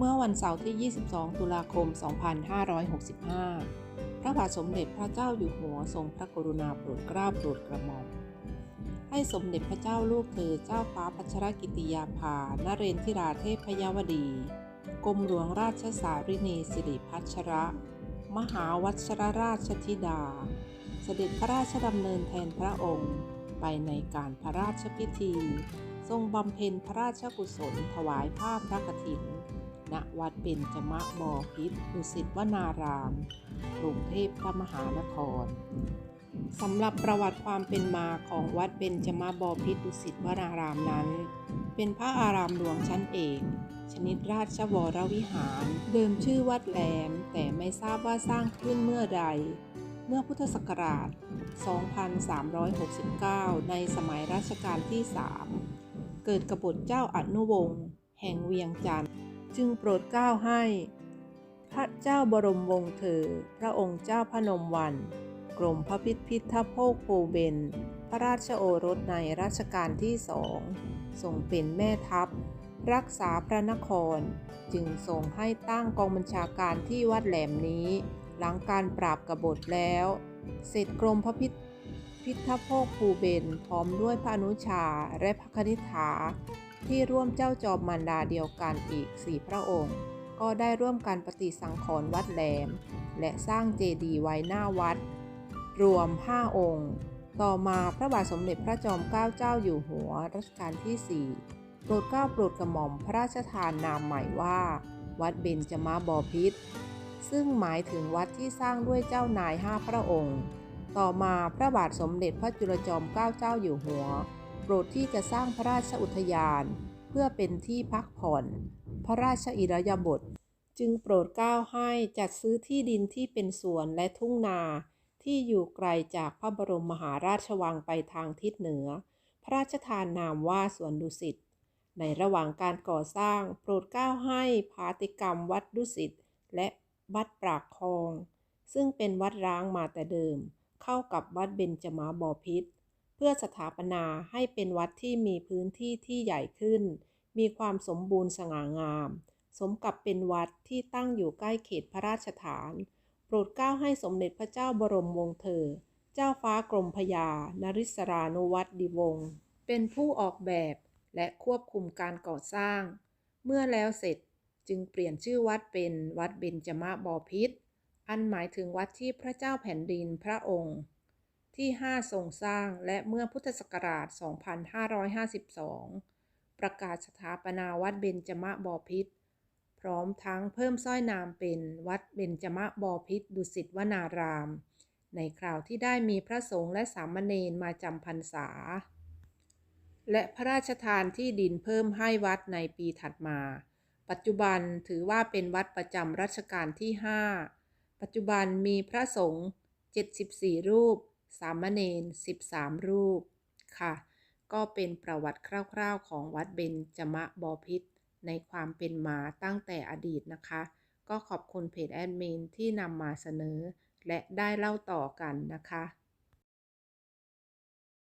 เมื่อวันเสาร์ที่ 22 ตุลาคม 2565 พระบาทสมเด็จพระเจ้าอยู่หัวทรงพระกรุณาโปรดเกล้าโปรดกระหม่อม ให้สมเด็จพระเจ้าลูกเธอเจ้าฟ้าพัชรกิติยาภา นเรนทิราเทพพยวดี กรมหลวงราชสารินีสิริพัชระ มหาวัชรราชธิดา เสด็จพระราชดำเนินแทนพระองค์ ไปในการพระราชพิธี ทรงบำเพ็ญพระราชกุศลถวายผ้าพระกฐิน ณวัดเบญจมะบอพิษดุสิตวนาราม กรุงเทพมหานครสำหรับประวัติความเป็นมาของวัดเบญจมาบอพิษดุสิตวนารามนั้น เป็นพระอารามหลวงชั้นเอกชนิดราชวรวิหาร เดิมชื่อวัดแหลม แต่ไม่ทราบว่าสร้างขึ้นเมื่อใด เมื่อพุทธศักราช 2369 ในสมัยรัชกาลที่ 3 เกิดกบฏเจ้าอนุวงศ์แห่งเวียงจันทร์ จึงโปรดเกล้าให้ พระเจ้าบรมวงศ์เธอ พระองค์เจ้าพนมวัน กรมพระพิพิธโภคโพเบน พระราชโอรสในรัชกาลที่สองทรงเป็นแม่ทัพ รักษาพระนคร จึงทรงให้ตั้งกองบัญชาการที่วัดแหลมนี้ หลังการปราบกบฏแล้ว เสร็จกรมพระพิพิธโภคภูเบนพร้อมด้วยพระอนุชาและพระคณิษฐา ที่ร่วมเจ้าจอมมารดาเดียวกันอีกสี่พระองค์ ก็ได้ร่วมกันปฏิสังขรณ์วัดแหลม และสร้างเจดีย์ไว้หน้าวัด รวม 5 องค์ ต่อมาพระบาทสมเด็จพระจอมเกล้าเจ้าอยู่หัวรัชกาลที่ 4 โปรดเกล้าโปรดกระหม่อมพระราชทานนามใหม่ว่า วัดเบญจมาบอพิษซึ่งหมายถึงวัดที่สร้างด้วยเจ้านายห้าพระองค์ ต่อมาพระบาทสมเด็จพระจุลจอมเกล้าเจ้าอยู่หัว โปรดที่จะสร้างพระราชอุทยาน เพื่อเป็นที่พักผ่อน พระราชอิรยาบถจึงโปรดเก้าให้จัดซื้อที่ดินที่เป็นสวนและทุ่งนาที่อยู่ไกลจากพระบรมมหาราชวังไปทางทิศเหนือ พระราชทานนามว่าสวนดุสิตในระหว่างการก่อสร้างโปรดเก้าให้พาติกรรมวัดดุสิตและวัดปรากคลอง ซึ่งเป็นวัดร้างมาแต่เดิม เข้ากับวัดเบญจมาบอพิษ เพื่อสถาปนาให้เป็นวัดที่มีพื้นที่ที่ใหญ่ขึ้น มีความสมบูรณ์สง่างาม สมกับเป็นวัดที่ตั้งอยู่ใกล้เขตพระราชฐาน โปรดเกล้าให้สมเด็จพระเจ้าบรมวงศ์เธอ เจ้าฟ้ากรมพยา นริศรานุวัตดิวงศ์เป็นผู้ออกแบบและควบคุมการก่อสร้าง เมื่อแล้วเสร็จจึงเปลี่ยนชื่อวัดเป็นวัดเบญจมาบอพิษ อันหมายถึงวัดที่พระเจ้าแผ่นดินพระองค์ ที่ 5 ทรงสร้างและเมื่อพุทธศักราช 2552 ประกาศสถาปนาวัดเบญจมะบอพิษ พร้อมทั้งเพิ่มสร้อยนามเป็นวัดเบญจมะบอพิษดุสิตวนาราม ในคราวที่ได้มีพระสงฆ์และสามเณรมาจำพรรษา และพระราชทานที่ดินเพิ่มให้วัดในปีถัดมา ปัจจุบันถือว่าเป็นวัดประจำรัชกาลที่ 5 ปัจจุบันมีพระสงฆ์74 รูป สามเณร13 รูปค่ะ ก็เป็นประวัติคร่าวๆ ของวัดเบญจมะบอพิษในความเป็นมาตั้งแต่อดีตนะคะ ก็ขอบคุณเพจแอดมินที่นำมาเสนอ และได้เล่าต่อกันนะคะ